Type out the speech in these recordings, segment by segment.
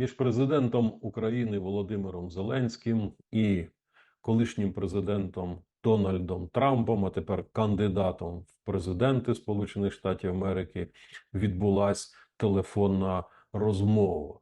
між президентом України Володимиром Зеленським і колишнім президентом Дональдом Трампом, а тепер кандидатом в президенти Сполучених Штатів Америки, відбулася телефонна розмова.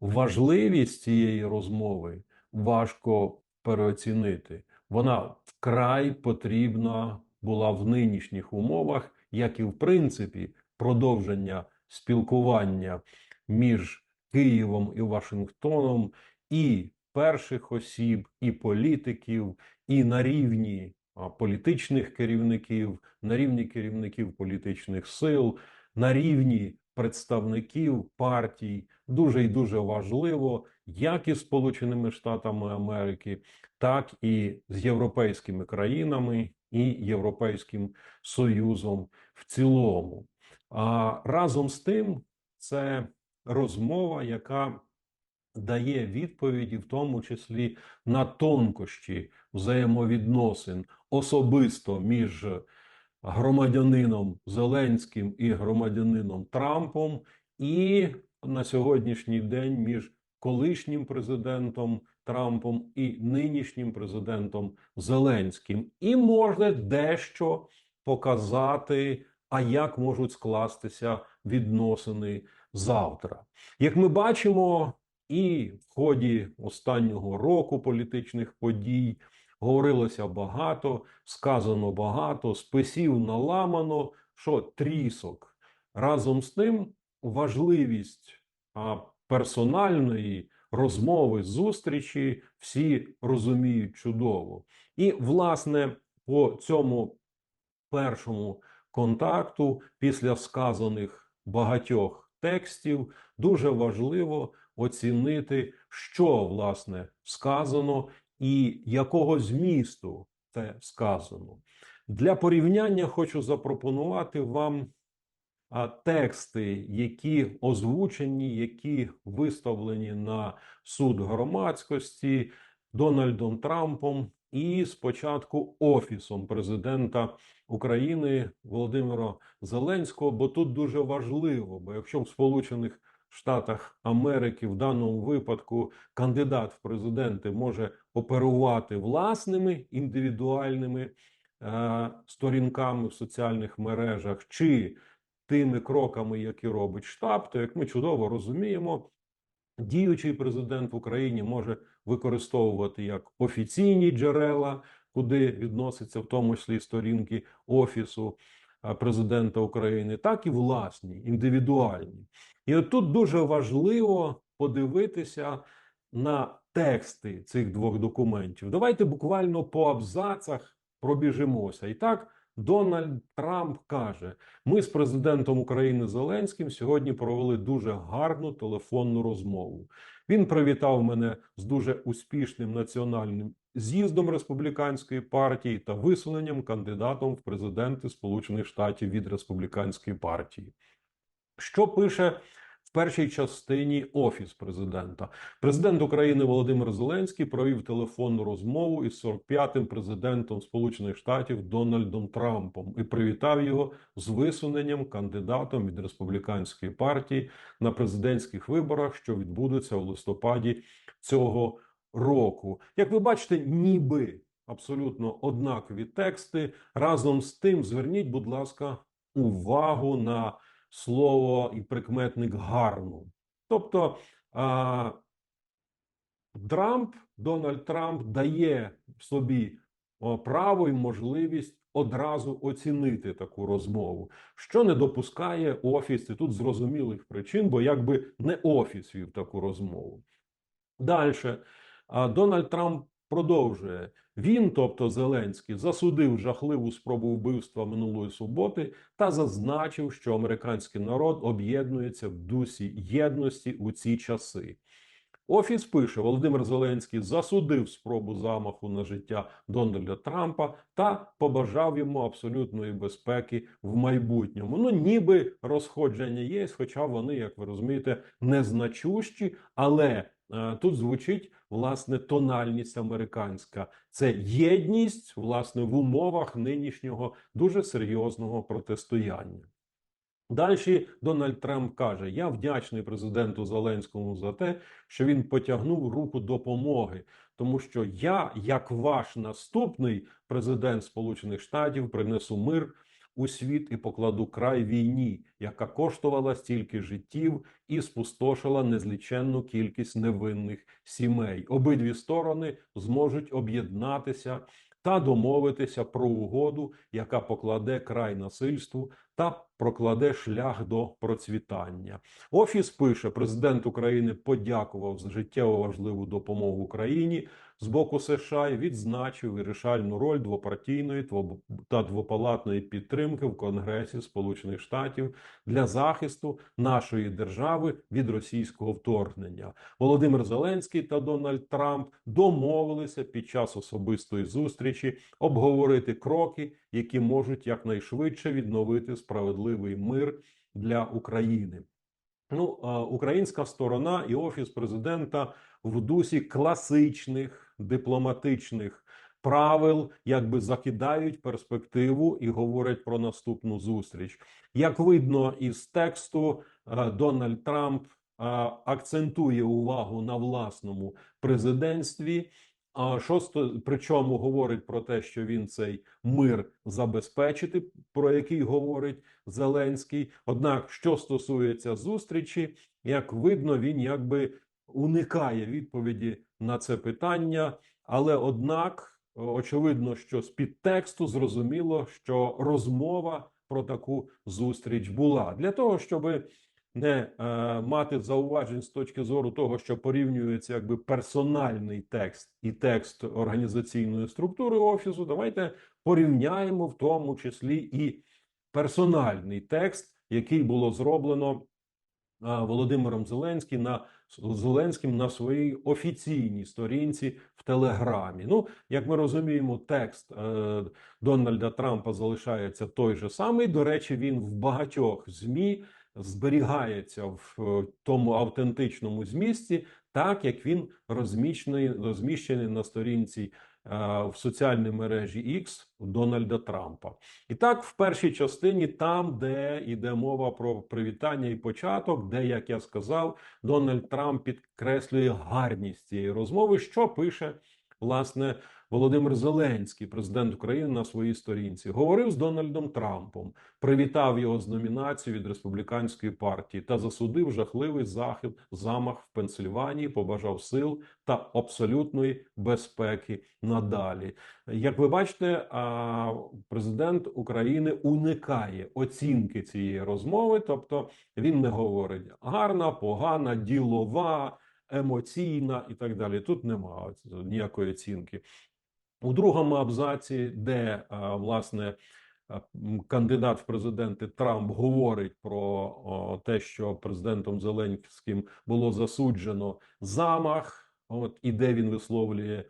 Важливість цієї розмови важко переоцінити. Вона вкрай потрібна була в нинішніх умовах, як і в принципі продовження спілкування між Києвом і Вашингтоном, і перших осіб, і політиків, і на рівні політичних керівників, на рівні керівників політичних сил, на рівні представників партій. Дуже і дуже важливо, як із Сполученими Штатами Америки, так і з європейськими країнами і Європейським Союзом в цілому. А разом з тим, це розмова, яка дає відповіді, в тому числі на тонкощі взаємовідносин особисто між громадянином Зеленським і громадянином Трампом, і на сьогоднішній день між колишнім президентом Трампом і нинішнім президентом Зеленським, і може дещо показати, а як можуть скластися відносини завтра. Як ми бачимо, і в ході останнього року політичних подій говорилося багато, сказано багато, списів наламано, що трісок. Разом з тим, важливість персональної розмови, зустрічі всі розуміють чудово. І, власне, по цьому першому контакту, після сказаних багатьох текстів, дуже важливо оцінити, що власне сказано і якого змісту це сказано. Для порівняння хочу запропонувати вам тексти, які озвучені, які виставлені на суд громадськості Дональдом Трампом і спочатку Офісом президента України Володимира Зеленського. Бо тут дуже важливо, бо якщо в Сполучених Штатах Америки в даному випадку кандидат в президенти може оперувати власними індивідуальними е, сторінками в соціальних мережах чи тими кроками, які робить штаб, то як ми чудово розуміємо, діючий президент в Україні може використовувати як офіційні джерела, куди відносяться в тому числі сторінки офісу президента України, так і власні індивідуальні. І от тут дуже важливо подивитися на тексти цих двох документів. Давайте буквально по абзацах пробіжимося. І так, Дональд Трамп каже: ми з президентом України Зеленським сьогодні провели дуже гарну телефонну розмову. Він привітав мене з дуже успішним національним з'їздом республіканської партії та висуненням кандидатом в президенти Сполучених Штатів від республіканської партії. Що пише в першій частині офіс президента? Президент України Володимир Зеленський провів телефонну розмову із 45-м президентом Сполучених Штатів Дональдом Трампом і привітав його з висуненням кандидатом від республіканської партії на президентських виборах, що відбудуться у листопаді цього року. Як ви бачите, ніби абсолютно однакові тексти. Разом з тим, зверніть, будь ласка, увагу на слово і прикметник гарно. Тобто а, Трамп, Дональд Трамп дає собі право і можливість одразу оцінити таку розмову, що не допускає офіс і тут зрозумілих причин, бо якби не офіс вів таку розмову. Далі Дональд Трамп продовжує. Він, тобто Зеленський, засудив жахливу спробу вбивства минулої суботи та зазначив, що американський народ об'єднується в дусі єдності у ці часи. Офіс пише: Володимир Зеленський засудив спробу замаху на життя Дональда Трампа та побажав йому абсолютної безпеки в майбутньому. Ну, ніби розходження є, хоча вони, як ви розумієте, незначущі, але тут звучить власне тональність американська. Це єдність власне в умовах нинішнього дуже серйозного протистояння. Далі Дональд Трамп каже: Я вдячний президенту Зеленському за те, що він потягнув руку допомоги, тому що я, як ваш наступний президент Сполучених Штатів, принесу мир у світ і покладу край війні, яка коштувала стільки життів і спустошила незліченну кількість невинних сімей. Обидві сторони зможуть об'єднатися та домовитися про угоду, яка покладе край насильству та прокладе шлях до процвітання. Офіс пише: президент України подякував за життєво важливу допомогу Україні з боку США і відзначив вирішальну роль двопартійної та двопалатної підтримки в Конгресі Сполучених Штатів для захисту нашої держави від російського вторгнення. Володимир Зеленський та Дональд Трамп домовилися під час особистої зустрічі обговорити кроки, які можуть якнайшвидше відновити справедливий мир для України. Ну, українська сторона і офіс президента в дусі класичних дипломатичних правил, якби закидають перспективу і говорять про наступну зустріч. Як видно із тексту, е, Дональд Трамп е, акцентує увагу на власному президентстві. А що сто- причому говорить про те, що він цей мир забезпечити, про який говорить Зеленський. Однак, що стосується зустрічі, як видно, він якби уникає відповіді на це питання, але однак очевидно, що з підтексту зрозуміло, що розмова про таку зустріч була для того, щоб не е, мати зауважень з точки зору того, що порівнюється якби персональний текст і текст організаційної структури офісу. Давайте порівняємо в тому числі і персональний текст, який було зроблено а, Володимиром Зеленським на Зеленським на своїй офіційній сторінці в Телеграмі. Ну, як ми розуміємо, текст е, Дональда Трампа залишається той же самий. До речі, він в багатьох змі зберігається в е, тому автентичному змісті, так як він розміщений, розміщений на сторінці в соціальній мережі X Дональда Трампа. І так, в першій частині, там, де йде мова про привітання і початок, де, як я сказав, Дональд Трамп підкреслює гарність цієї розмови, що пише власне Володимир Зеленський, президент України, на своїй сторінці, говорив з Дональдом Трампом, привітав його з номінацією від республіканської партії та засудив жахливий захід замах в Пенсильванії, побажав сил та абсолютної безпеки надалі. Як ви бачите, президент України уникає оцінки цієї розмови, тобто він не говорить гарна, погана, ділова, емоційна і так далі. Тут немає ніякої оцінки. У другому абзаці, де власне кандидат в президенти Трамп говорить про те, що президентом Зеленським було засуджено замах, от і де він висловлює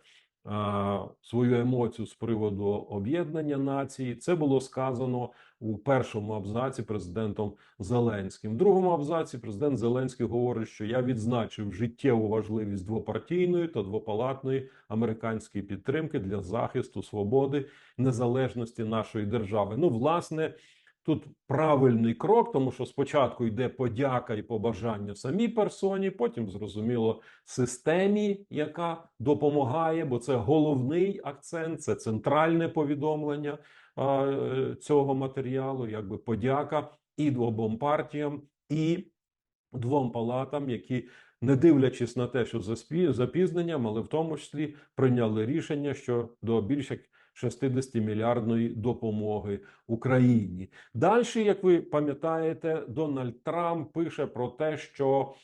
свою емоцію з приводу об'єднання нації, це було сказано у першому абзаці президентом Зеленським. В другому абзаці президент Зеленський говорить, що я відзначив життєву важливість двопартійної та двопалатної американської підтримки для захисту свободи незалежності нашої держави. Ну, власне, тут правильний крок, тому що спочатку йде подяка і побажання самій персоні, потім зрозуміло системі, яка допомагає, бо це головний акцент, це центральне повідомлення а, е, цього матеріалу, якби подяка і обом партіям, і двом палатам, які, не дивлячись на те, що запізненням, але в тому числі прийняли рішення щодо більш як 60 мільярдної допомоги Україні. Далі, як ви пам'ятаєте, Дональд Трамп пише про те, що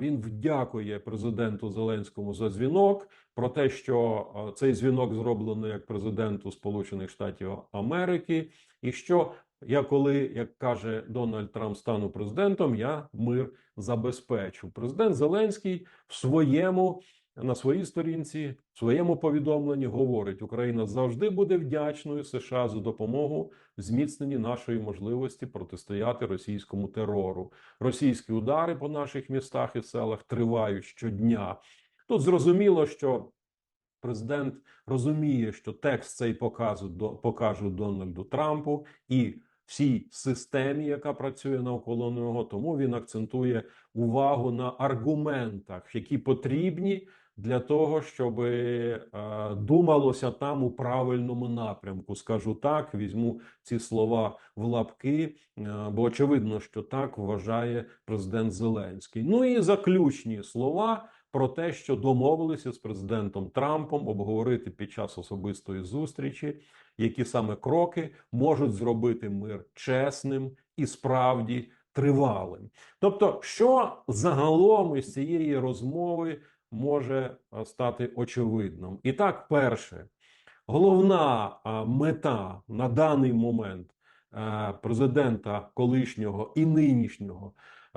він вдякує президенту Зеленському за дзвінок, про те, що цей дзвінок зроблено як президенту Сполучених Штатів Америки, і що я коли, як каже Дональд Трамп, стану президентом, я мир забезпечу. Президент Зеленський в своєму на своїй сторінці, в своєму повідомленні говорить: Україна завжди буде вдячною США за допомогу в зміцненні нашої можливості протистояти російському терору. Російські удари по наших містах і селах тривають щодня. Тут зрозуміло, що президент розуміє, що текст цей покажуть, до- покажуть Дональду Трампу, і всій системі, яка працює навколо нього. Тому він акцентує увагу на аргументах, які потрібні для того, щоб е, думалося там у правильному напрямку. Скажу так, візьму ці слова в лапки, е, бо очевидно, що так вважає президент Зеленський. Ну і заключні слова про те, що домовилися з президентом Трампом обговорити під час особистої зустрічі, які саме кроки можуть зробити мир чесним і справді тривалим. Тобто, що загалом із цієї розмови може стати очевидним? І так, перше, головна мета на даний момент президента колишнього і нинішнього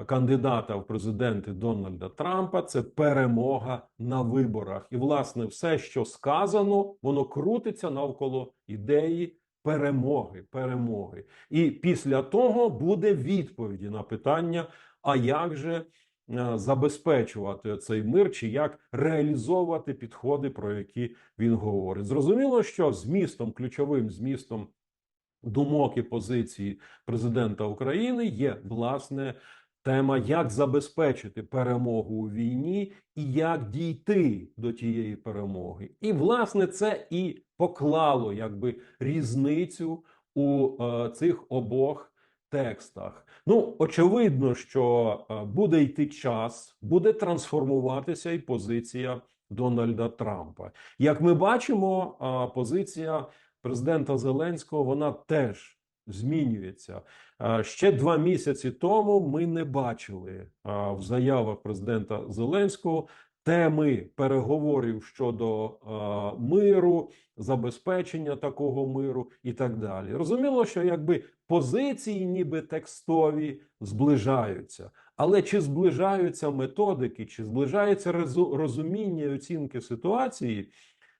кандидата в президенти Дональда Трампа це перемога на виборах. І, власне, все, що сказано, воно крутиться навколо ідеї перемоги. перемоги. І після того буде відповіді на питання: а як же е, забезпечувати цей мир, чи як реалізовувати підходи, про які він говорить? Зрозуміло, що змістом, ключовим змістом думок і позиції президента України є власне тема, як забезпечити перемогу у війні і як дійти до тієї перемоги. І власне це і поклало якби різницю у е, цих обох текстах. Ну, очевидно, що е, буде йти час, буде трансформуватися і позиція Дональда Трампа. Як ми бачимо, е, позиція президента Зеленського вона теж змінюється. Е, Ще два місяці тому ми не бачили в заявах президента Зеленського теми переговорів щодо е, миру, забезпечення такого миру і так далі. Розуміло, що якби позиції, ніби текстові, зближаються. Але чи зближаються методики, чи зближається розуміння і оцінки ситуації,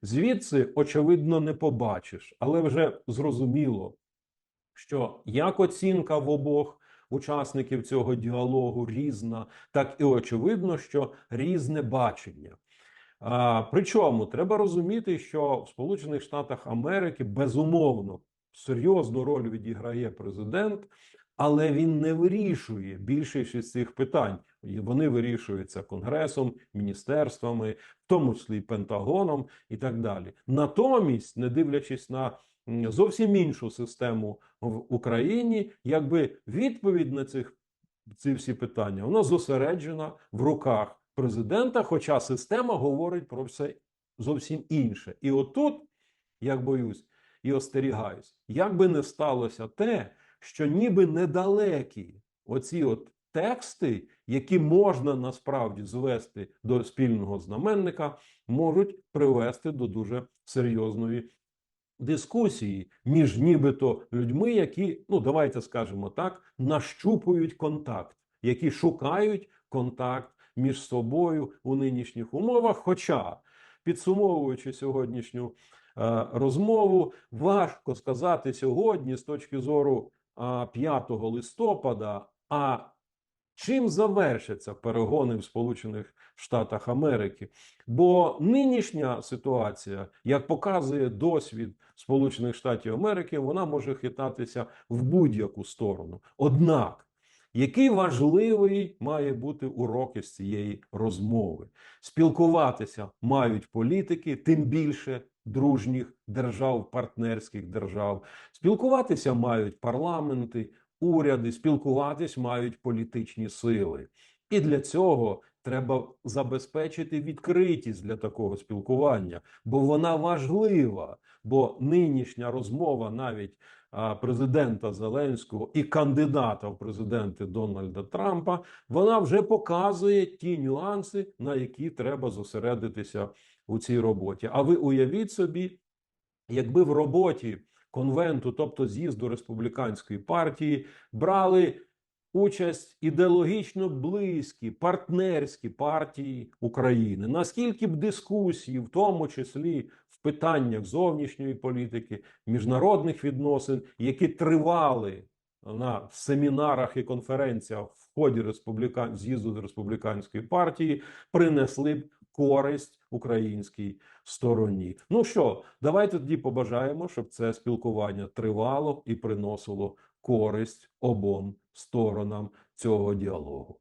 звідси очевидно не побачиш, але вже зрозуміло, що як оцінка в обох учасників цього діалогу різна, так і очевидно, що різне бачення. А, причому треба розуміти, що в Сполучених Штатах Америки безумовно серйозну роль відіграє президент, але він не вирішує більшість із цих питань. Вони вирішуються конгресом, міністерствами, в тому числі Пентагоном і так далі. Натомість, не дивлячись на зовсім іншу систему в Україні, якби відповідь на цих ці всі питання вона зосереджена в руках президента, хоча система говорить про все зовсім інше. І отут, як боюсь і остерігаюсь, як би не сталося те, що ніби недалекі оці от тексти, які можна насправді звести до спільного знаменника, можуть привести до дуже серйозної дискусії між нібито людьми, які, ну давайте скажемо так, нащупують контакт, які шукають контакт між собою у нинішніх умовах. Хоча, підсумовуючи сьогоднішню е, розмову, важко сказати сьогодні з точки зору а, 5 листопада, а чим завершаться перегони в Сполучених Штатах Америки? Бо нинішня ситуація, як показує досвід Сполучених Штатів Америки, вона може хитатися в будь-яку сторону. Однак, який важливий має бути урок із цієї розмови? Спілкуватися мають політики, тим більше дружніх держав, партнерських держав. Спілкуватися мають парламенти, уряди, спілкуватись мають політичні сили. І для цього треба забезпечити відкритість для такого спілкування, бо вона важлива. Бо нинішня розмова навіть президента Зеленського і кандидата в президенти Дональда Трампа, вона вже показує ті нюанси, на які треба зосередитися у цій роботі. А ви уявіть собі, якби в роботі конвенту, тобто з'їзду республіканської партії, брали участь ідеологічно близькі партнерські партії України. Наскільки б дискусії, в тому числі в питаннях зовнішньої політики, міжнародних відносин, які тривали на семінарах і конференціях в ході республікан... з'їзду республіканської партії, принесли б користь українській стороні. Ну що, давайте тоді побажаємо, щоб це спілкування тривало і приносило користь обом сторонам цього діалогу.